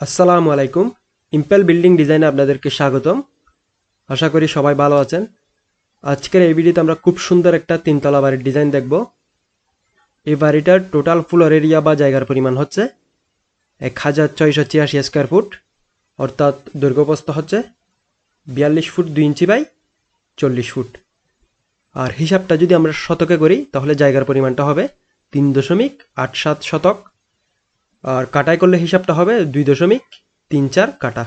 আসসালামু আলাইকুম। Impel building ডিজাইনে আপনাদেরকে স্বাগতম। আশা করি সবাই ভালো আছেন। আজকের এই ভিডিওতে আমরা খুব সুন্দর একটা তিনতলা বাড়ির ডিজাইন দেখব। এই বাড়িটার টোটাল ফ্লোর এরিয়া বা জায়গার পরিমাণ হচ্ছে এক হাজার ছয়শো ছিয়াশি স্কোয়ার ফুট অর্থাৎ দৈর্ঘ্যপ্রস্থ হচ্ছে বিয়াল্লিশ ফুট দুই ইঞ্চি বাই চল্লিশ ফুট। আর হিসাবটা যদি আমরা শতকে করি, তাহলে জায়গার পরিমাণটা হবে তিন দশমিক আট সাত শতক। আর কাটাই করলে হিসাবটা হবে দুই দশমিক তিন চার কাটা।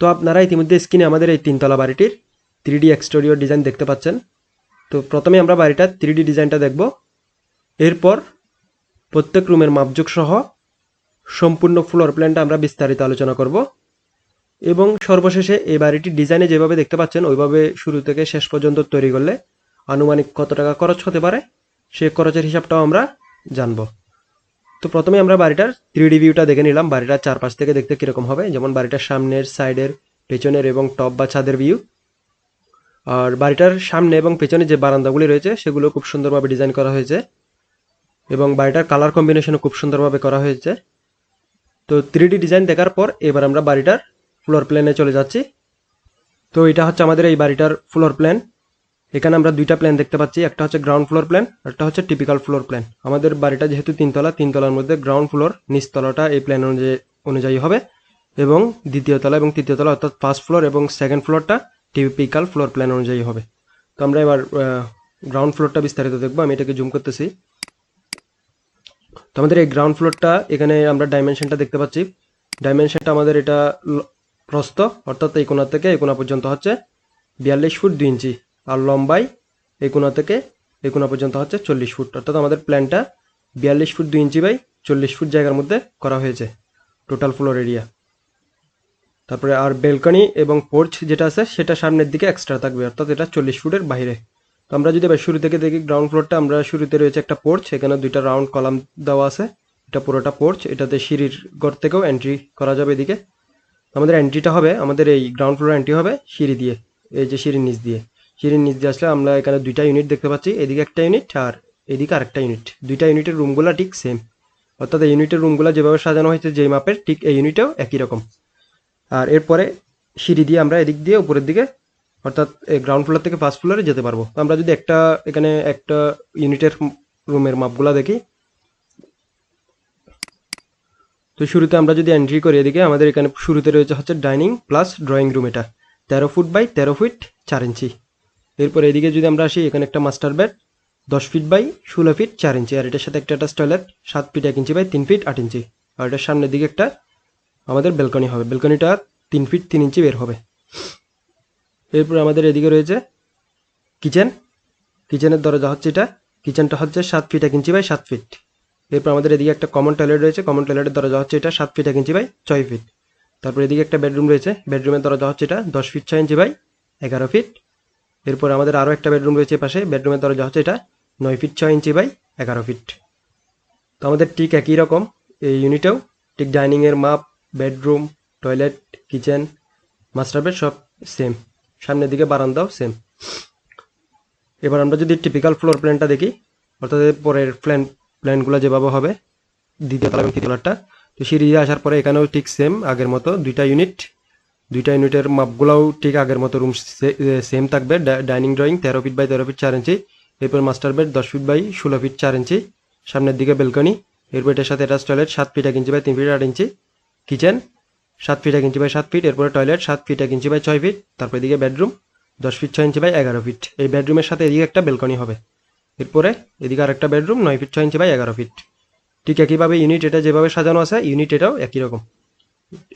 তো আপনারা ইতিমধ্যে স্ক্রিনে আমাদের এই তিনতলা বাড়িটির থ্রি ডি এক্সটেরিয়র ডিজাইন দেখতে পাচ্ছেন। তো প্রথমে আমরা বাড়িটার থ্রি ডি ডিজাইনটা দেখব। এরপর প্রত্যেক রুমের মাপযোগ সহ সম্পূর্ণ ফ্লোর প্ল্যানটা আমরা বিস্তারিত আলোচনা করব। এবং সর্বশেষে এই বাড়িটির ডিজাইনে যেভাবে দেখতে পাচ্ছেন, ওইভাবে শুরু থেকে শেষ পর্যন্ত তৈরি করলে আনুমানিক কত টাকা খরচ হতে পারে, সে খরচের হিসাবটাও আমরা জানব। তো প্রথমে আমরা বাড়িটার থ্রি ভিউটা দেখে নিলাম। বাড়িটার চারপাশ থেকে দেখতে কীরকম হবে? যেমন বাড়িটার সামনের সাইডের পেছনের এবং টপ বা ছাদের ভিউ আর বাড়িটার সামনে এবং পেছনে যে বারান্দাগুলি রয়েছে, সেগুলো খুব সুন্দরভাবে ডিজাইন করা হয়েছে। এবং বাড়িটার কালার কম্বিনেশনও খুব সুন্দরভাবে করা হয়েছে। তো থ্রি ডিজাইন দেখার পর এবার আমরা বাড়িটার ফ্লোর প্ল্যানে চলে যাচ্ছি। তো এটা হচ্ছে আমাদের এই বাড়িটার ফ্লোর প্ল্যান এখানে আমরা দুইটা প্ল্যান দেখতে পাচ্ছি। একটা হচ্ছে গ্রাউন্ড ফ্লোর প্ল্যান একটা হচ্ছে টিপিক্যাল ফ্লোর প্ল্যান আমাদের বাড়িটা যেহেতু তিনতলা, তিনতলার মধ্যে গ্রাউন্ড ফ্লোর নিচতলাটা এই প্ল্যান অনুযায়ী অনুযায়ী হবে। এবং দ্বিতীয় তলা এবং তৃতীয় তলা অর্থাৎ ফার্স্ট ফ্লোর এবং সেকেন্ড ফ্লোরটা টিপিক্যাল ফ্লোর প্ল্যান অনুযায়ী হবে। তো আমরা এবার গ্রাউন্ড ফ্লোরটা বিস্তারিত দেখব। আমি এটাকে জুম করতেছি। তো আমাদের এই গ্রাউন্ড ফ্লোরটা এখানে আমরা ডাইমেনশনটা দেখতে পাচ্ছি। ডাইমেনশনটা আমাদের এটা প্রস্থ, অর্থাৎ এই কোণা থেকে এই কোণা পর্যন্ত হচ্ছে বিয়াল্লিশ ফুট দুই ইঞ্চি। আর লম্বাই এই কোণা থেকে এই কোণা পর্যন্ত হচ্ছে চল্লিশ ফুট। অর্থাৎ আমাদের প্ল্যানটা বিয়াল্লিশ ফুট দুই ইঞ্চি বাই চল্লিশ ফুট জায়গার মধ্যে করা হয়েছে টোটাল ফ্লোর এরিয়া তারপরে আর বেলকনি এবং পোর্চ যেটা আছে, সেটা সামনের দিকে এক্সট্রা থাকবে, অর্থাৎ এটা চল্লিশ ফুটের বাইরে। তো আমরা যদি শুরু থেকে দেখি গ্রাউন্ড ফ্লোরটা আমরা শুরুতে রয়েছে একটা পোর্চ এখানে দুইটা রাউন্ড কলাম দেওয়া আছে। এটা পুরোটা পোর্চ এটাতে সিঁড়ির ঘর থেকেও এন্ট্রি করা যাবে এদিকে। আমাদের এন্ট্রিটা হবে, আমাদের এই গ্রাউন্ড ফ্লোর এন্ট্রি হবে সিঁড়ি দিয়ে, এই যে সিঁড়ির নিচ দিয়ে। সিঁড়ির নিচ দিয়ে আসলে আমরা এখানে দুইটা ইউনিট দেখতে পাচ্ছি। এদিকে একটা ইউনিট আর এদিকে আরেকটা ইউনিট দুইটা ইউনিটের রুমগুলো ঠিক সেম অর্থাৎ এই ইউনিটের রুমগুলো যেভাবে সাজানো হয়েছে, যেই মাপের, ঠিক এই ইউনিটেও একই রকম। আর এরপরে সিঁড়ি দিয়ে আমরা এদিক দিয়ে উপরের দিকে, অর্থাৎ গ্রাউন্ড ফ্লোর থেকে ফার্স্ট ফ্লোরে যেতে পারব। আমরা যদি একটা, এখানে একটা ইউনিটের রুমের মাপগুলো দেখি। তো শুরুতে আমরা যদি এন্ট্রি করি এদিকে, আমাদের এখানে শুরুতে রয়েছে হচ্ছে ডাইনিং প্লাস ড্রয়িং রুম এটা। তেরো ফুট বাই তেরো ফিট চার ইঞ্চি এরপর এদিকে যদি আমরা আসি, এখানে একটা মাস্টার বেড দশ ফিট বাই ষোলো ফিট চার ইঞ্চি আর এটার সাথে একটা অ্যাটাচ টয়লেট সাত ফিট এক ইঞ্চি বাই তিন ফিট আট ইঞ্চি আর এটার সামনের দিকে একটা আমাদের বেলকনি হবে। বেলকনিটা তিন ফিট তিন ইঞ্চি বের হবে। এরপর আমাদের এদিকে রয়েছে কিচেন কিচেনের দরজা হচ্ছে এটা। কিচেনটা হচ্ছে সাত ফিট এক ইঞ্চি বাই সাত ফিট এরপর আমাদের এদিকে একটা কমন টয়লেট রয়েছে। কমন টয়লেটের দরজা হচ্ছে এটা সাত ফিট এক ইঞ্চি বাই ছয় ফিট তারপর এদিকে একটা বেডরুম রয়েছে। বেডরুমের দরজা হচ্ছে এটা দশ ফিট ছয় ইঞ্চি বাই এগারো ফিট এরপর আমাদের আরও একটা বেডরুম রয়েছে পাশে বেডরুমের দরজা হচ্ছে এটা, নয় ফিট ছয় ইঞ্চি বাই এগারো ফিট তো আমাদের ঠিক একই রকম এই ইউনিটেও ঠিক ডাইনিংয়ের মাপ bedroom toilet kitchen master bed সব সেম সামনের দিকে বারান্দাও সেম এবার আমরা যদি টিপিক্যাল ফ্লোর প্ল্যানটা দেখি, অর্থাৎ পরের প্ল্যান প্ল্যানগুলো যেভাবে হবে, দ্বিতীয় তলা এবং তলাটা তো সিঁড়ি আসার পরে এখানেও ঠিক সেম আগের মতো দুইটা ইউনিট দুইটা ইউনিটের মাপগুলোও ঠিক আগের মতো রুম সেম থাকবে। ডাইনিং ড্রয়িং তেরো ফিট বাই তেরো ফিট চার ইঞ্চি, এরপর মাস্টার বেড দশ ফিট বাই ষোলো ফিট চার ইঞ্চি, সামনের দিকে বেলকনি এরপর এটার সাথে অ্যাটাচ টয়লেট সাত ফিট এক ইঞ্চি বাই তিন ফিট আট ইঞ্চি কিচেন সাত ফিট এক ইঞ্চি বাই সাত ফিট, এরপরে টয়লেট সাত ফিট এক ইঞ্চি বাই ছয় ফিট, তারপর এদিকে বেডরুম দশ ফিট ছয় ইঞ্চি বাই এগারো ফিট। এই বেডরুমের সাথে এদিকে একটা বেলকনি হবে। এরপরে এদিকে আরেকটা বেডরুম নয় ফিট ছয় ইঞ্চি বাই এগারো ফিট। ঠিক একইভাবে ইউনিট এটা যেভাবে সাজানো আছে, ইউনিট এটাও একই রকম।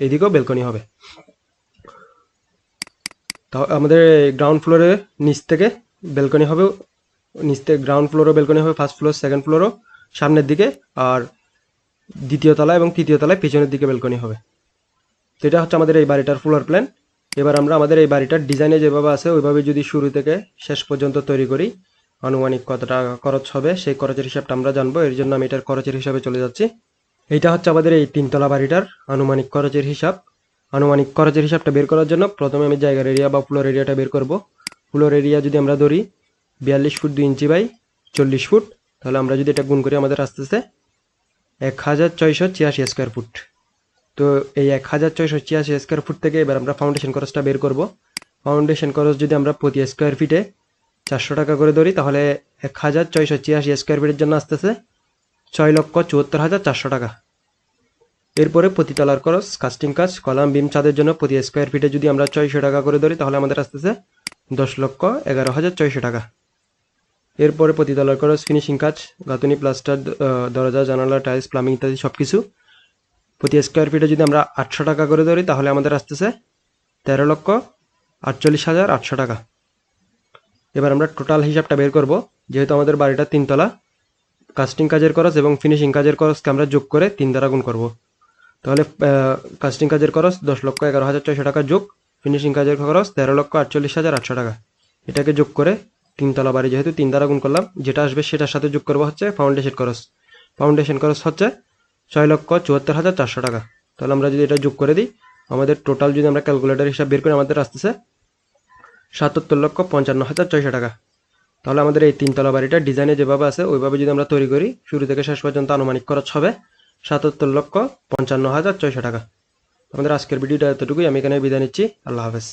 এদিকেও বেলকনি হবে। আমাদের গ্রাউন্ড ফ্লোরে নিচ থেকে বেলকনি হবে, নিচ থেকে গ্রাউন্ড ফ্লোরও বেলকনি হবে ফার্স্ট ফ্লোর সেকেন্ড ফ্লোরও সামনের দিকে আর দ্বিতীয় তলা এবং তৃতীয় তলায় পেছনের দিকে বেলকনি হবে। তো এটা হচ্ছে আমাদের এই বাড়িটার ফ্লোর প্ল্যান এবার আমরা আমাদের এই বাড়িটার ডিজাইনে যেভাবে আছে, ওইভাবে যদি শুরু থেকে শেষ পর্যন্ত তৈরি করি, আনুমানিক কত টাকা খরচ হবে, সেই খরচের হিসাবটা আমরা জানব। এর জন্য আমি এটার খরচের হিসাবে চলে যাচ্ছি। এইটা হচ্ছে আমাদের এই তিনতলা বাড়িটার আনুমানিক খরচের হিসাব। আনুমানিক খরচের হিসাবটা বের করার জন্য প্রথমে আমি জায়গার এরিয়া বা ফ্লোর এরিয়াটা বের করব। ফ্লোর এরিয়া যদি আমরা ধরি বিয়াল্লিশ ফুট দুই ইঞ্চি বাই চল্লিশ ফুট, তাহলে আমরা যদি এটা গুণ করি আমাদের আস্তে আস্তে এক হাজার ছয়শো ছিয়াশি স্কোয়ার ফুট তো এই এক হাজার ছয়শো ছিয়াশি স্কোয়ার ফুট থেকে এবার আমরা ফাউন্ডেশন খরচটা বের করব। ফাউন্ডেশন খরচ যদি আমরা প্রতি স্কোয়ার ফিটে চারশো টাকা করে ধরি, তাহলে এক হাজার ছয়শো ছিয়াশি স্কোয়ার ফিটের জন্য আসতেছে ছয় লক্ষ চুয়াত্তর হাজার চারশো টাকা। এরপরে প্রতিতলার খরচ কাস্টিং কাজ, কলাম, বিম ছাদের জন্য প্রতি স্কোয়ার ফিটে যদি আমরা ছয়শো টাকা করে ধরি, তাহলে আমাদের আসতেছে দশ লক্ষ এগারো হাজার ছয়শো টাকা। এরপরে প্রতিতলার খরচ ফিনিশিং কাজ, গাঁথুনি প্লাস্টার দরজা, জানালা টাইলস প্লামিং ইত্যাদি সব কিছু প্রতি স্কোয়ার ফিটে যদি আমরা আটশো টাকা করে ধরি, তাহলে আমাদের আসতেছে তেরো লক্ষ আটচল্লিশ হাজার আটশো টাকা। এবার আমরা টোটাল হিসাবটা বের করব, যেহেতু আমাদের বাড়িটা তিনতলা। কাস্টিং কাজের খরচ এবং ফিনিশিং কাজের খরচকে আমরা যোগ করে তিন দ্বারা গুণ করব। তাহলে কাস্টিং কাজের খরচ দশ লক্ষ এগারো হাজার ছয়শো টাকা যোগ ফিনিশিং কাজের খরচ তেরো লক্ষ আটচল্লিশ হাজার আটশো টাকা। এটাকে যোগ করে তিনতলা বাড়ি যেহেতু তিন দ্বারা গুণ করলাম, যেটা আসবে সেটার সাথে যোগ করব হচ্ছে ফাউন্ডেশন খরচ। ফাউন্ডেশন খরচ হচ্ছে ছয় লক্ষ চুয়াত্তর হাজার চারশো টাকা। তাহলে আমরা যদি এটা যোগ করে দিই, আমাদের টোটাল যদি আমরা ক্যালকুলেটর হিসাব বের করি, আমাদের আসতেছে সাতাত্তর লক্ষ পঞ্চান্ন হাজার ছয়শো টাকা। তাহলে আমাদের এই তিনতলা বাড়িটা ডিজাইনে যেভাবে আছে, ওইভাবে যদি আমরা তৈরি করি, শুরু থেকে শেষ পর্যন্ত আনুমানিক খরচ হবে। সাতাত্তর লক্ষ পঞ্চান্ন হাজার ছয়শো টাকা। আমাদের আজকের ভিডিওটা এতটুকুই। আমি এখানে বিদায় নিচ্ছি। আল্লাহ হাফেজ।